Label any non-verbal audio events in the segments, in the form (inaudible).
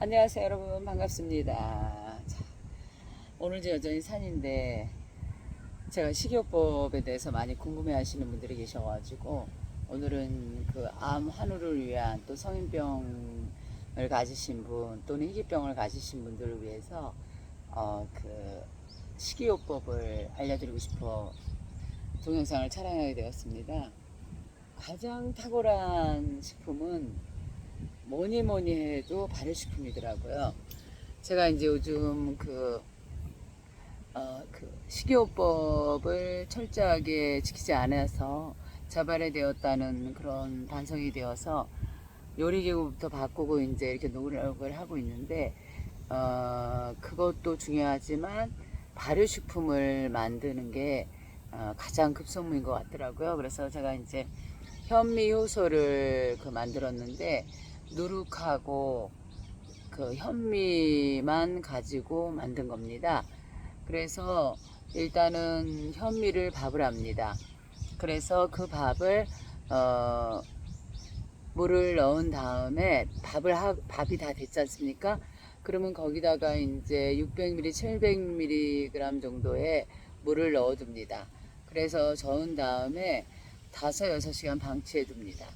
안녕하세요 여러분 반갑습니다. 자, 오늘도 여전히 산인데 제가 식이요법에 대해서 많이 궁금해 하시는 분들이 계셔가지고 오늘은 그 암 환우를 위한 또 성인병을 가지신 분 또는 희귀병을 가지신 분들을 위해서 어, 그 식이요법을 알려드리고 싶어 동영상을 촬영하게 되었습니다. 가장 탁월한 식품은 뭐니 뭐니 해도 발효식품이더라고요. 제가 이제 요즘 그, 어, 그 식이요법을 철저하게 지키지 않아서 자발이 되었다는 그런 반성이 되어서 요리기구부터 바꾸고 이제 이렇게 노력을 하고 있는데, 어, 그것도 중요하지만 발효식품을 만드는 게 어, 가장 급선무인 것 같더라고요. 그래서 제가 이제 현미 효소를 그 만들었는데, 누룩하고 그 현미만 가지고 만든 겁니다. 그래서 일단은 현미를 밥을 합니다. 그래서 그 밥을 어 물을 넣은 다음에 밥을 하, 밥이 다 됐지 않습니까? 그러면 거기다가 이제 600ml, 700mg 정도의 물을 넣어둡니다. 그래서 저은 다음에 5, 6시간 방치해 둡니다.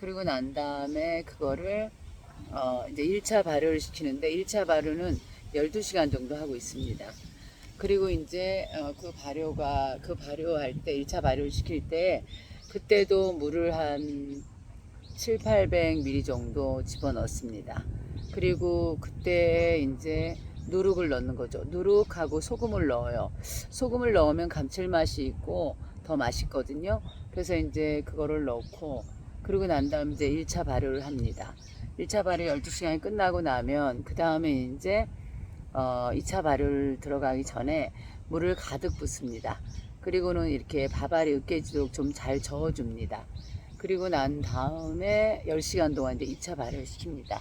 그리고 난 다음에 그거를 어 이제 1차 발효를 시키는데 1차 발효는 12시간 정도 하고 있습니다. 그리고 이제 어 그 발효가 그 발효할 때 1차 발효를 시킬 때 그때도 물을 한 7, 800ml 정도 집어넣습니다. 그리고 그때 이제 누룩을 넣는 거죠. 누룩하고 소금을 넣어요. 소금을 넣으면 감칠맛이 있고 더 맛있거든요. 그래서 이제 그거를 넣고 그리고 난 다음 이제 1차 발효를 합니다. 1차 발효 12시간이 끝나고 나면 그 다음에 이제 어 2차 발효를 들어가기 전에 물을 가득 붓습니다. 그리고는 이렇게 밥알이 으깨지도록 좀 잘 저어줍니다. 그리고 난 다음에 10시간 동안 이제 2차 발효를 시킵니다.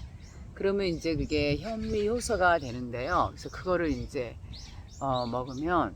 그러면 이제 그게 현미 효소가 되는데요. 그래서 그거를 이제 어 먹으면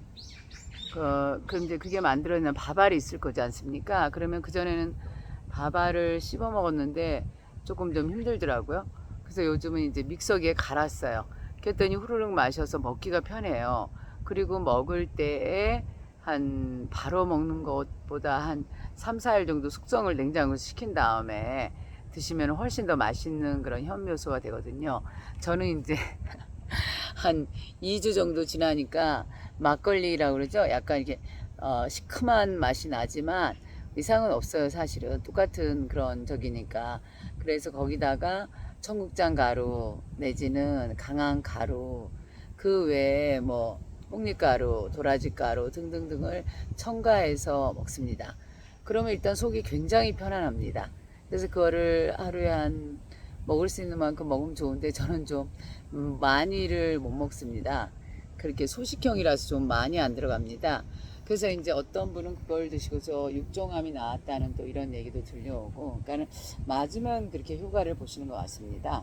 그 그럼 이제 그게 만들어내는 밥알이 있을 거지 않습니까? 그러면 그 전에는 밥알을 씹어 먹었는데 조금 좀 힘들더라고요. 그래서 요즘은 이제 믹서기에 갈았어요. 그랬더니 후루룩 마셔서 먹기가 편해요. 그리고 먹을 때에 한 바로 먹는 것보다 한 3, 4일 정도 숙성을 냉장고 시킨 다음에 드시면 훨씬 더 맛있는 그런 현미효소가 되거든요. 저는 이제 (laughs) 한 2주 정도 지나니까 막걸리라고 그러죠. 약간 이렇게 어, 시큼한 맛이 나지만 이상은 없어요, 사실은. 똑같은 그런 적이니까. 그래서 거기다가 청국장 가루 내지는 강한 가루 그 외에 뭐 홍립가루, 도라지가루 등등등을 첨가해서 먹습니다. 그러면 일단 속이 굉장히 편안합니다. 그래서 그거를 하루에 한 먹을 수 있는 만큼 먹으면 좋은데 저는 좀 음, 많이를 못 먹습니다. 그렇게 소식형이라서 좀 많이 안 들어갑니다. 그래서 이제 어떤 분은 그걸 드시고서 육종암이 나왔다는 또 이런 얘기도 들려오고, 그러니까는 맞으면 그렇게 효과를 보시는 것 같습니다.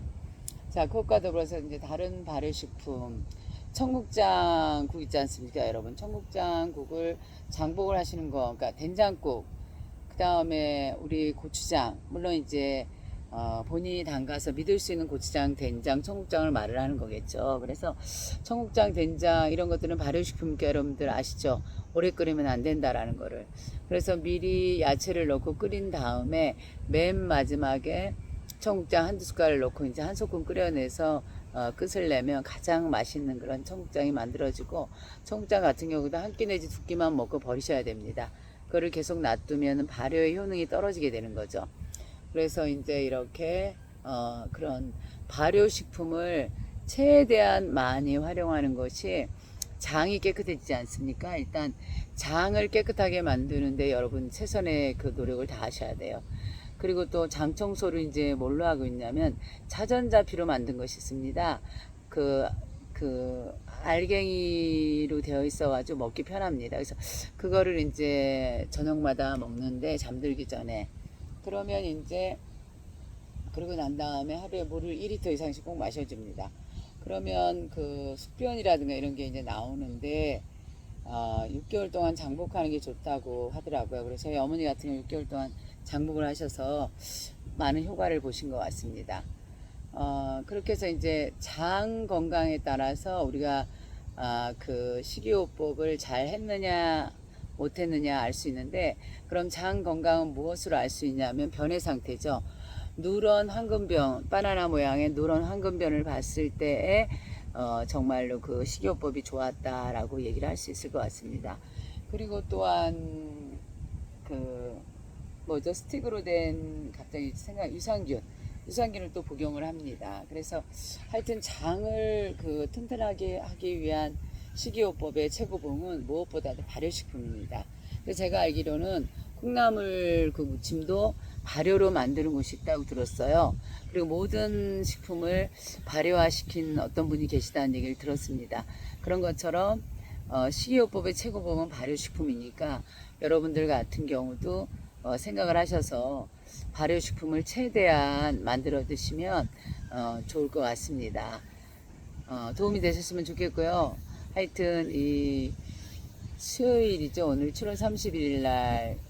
자, 그것과 더불어서 이제 다른 발효식품, 청국장국 있지 않습니까, 여러분? 청국장국을 장복을 하시는 거, 그러니까 된장국, 그 다음에 우리 고추장, 물론 이제 어, 본인이 담가서 믿을 수 있는 고추장, 된장, 청국장을 말을 하는 거겠죠. 그래서 청국장, 된장 이런 것들은 발효식품계 여러분들 아시죠? 오래 끓이면 안 된다라는 거를. 그래서 미리 야채를 넣고 끓인 다음에 맨 마지막에 청국장 한두 숟갈을 넣고 이제 한 소끔 끓여내서 어, 끝을 내면 가장 맛있는 그런 청국장이 만들어지고 청국장 같은 경우도 한 끼 내지 두 끼만 먹고 버리셔야 됩니다. 그거를 계속 놔두면 발효의 효능이 떨어지게 되는 거죠. 그래서 이제 이렇게 어, 그런 발효식품을 최대한 많이 활용하는 것이 장이 깨끗해지지 않습니까? 일단 장을 깨끗하게 만드는데 여러분 최선의 그 노력을 다 하셔야 돼요. 그리고 또 장 청소를 이제 뭘로 하고 있냐면 차전자피로 만든 것이 있습니다. 그, 그, 알갱이로 되어 있어가지고 먹기 편합니다. 그래서 그거를 이제 저녁마다 먹는데 잠들기 전에 그러면 이제 그러고 난 다음에 하루에 물을 2리터 이상씩 꼭 마셔줍니다. 그러면 그 숙변이라든가 이런 게 이제 나오는데 어, 6개월 동안 장복하는 게 좋다고 하더라고요. 그래서 저희 어머니 같은 경우 6개월 동안 장복을 하셔서 많은 효과를 보신 것 같습니다. 어, 그렇게 해서 이제 장 건강에 따라서 우리가 아, 그 식이요법을 잘 했느냐 못했느냐 알 수 있는데 그럼 장 건강은 무엇으로 알 수 있냐면 변의 상태죠. 누런 황금변, 바나나 모양의 누런 황금변을 봤을 때에 어, 정말로 그 식이요법이 좋았다라고 얘기를 할 수 있을 것 같습니다. 그리고 또한 그 뭐죠 스틱으로 된 갑자기 생각 유산균 유산균을 또 복용을 합니다. 그래서 하여튼 장을 그 튼튼하게 하기 위한 식이요법의 최고봉은 무엇보다도 발효식품입니다. 제가 알기로는 콩나물 그 무침도 발효로 만드는 곳이 있다고 들었어요. 그리고 모든 식품을 발효화시킨 어떤 분이 계시다는 얘기를 들었습니다. 그런 것처럼 어, 식이요법의 최고봉은 발효식품이니까 여러분들 같은 경우도 어, 생각을 하셔서 발효식품을 최대한 만들어 드시면 어, 좋을 것 같습니다. 어, 도움이 되셨으면 좋겠고요. 하여튼 이 수요일이죠. 오늘 7월 31일 날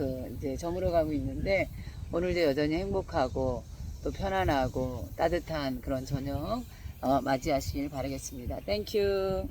그 이제 저물어 가고 있는데 오늘도 여전히 행복하고 또 편안하고 따뜻한 그런 저녁 어, 맞이하시길 바라겠습니다. 땡큐.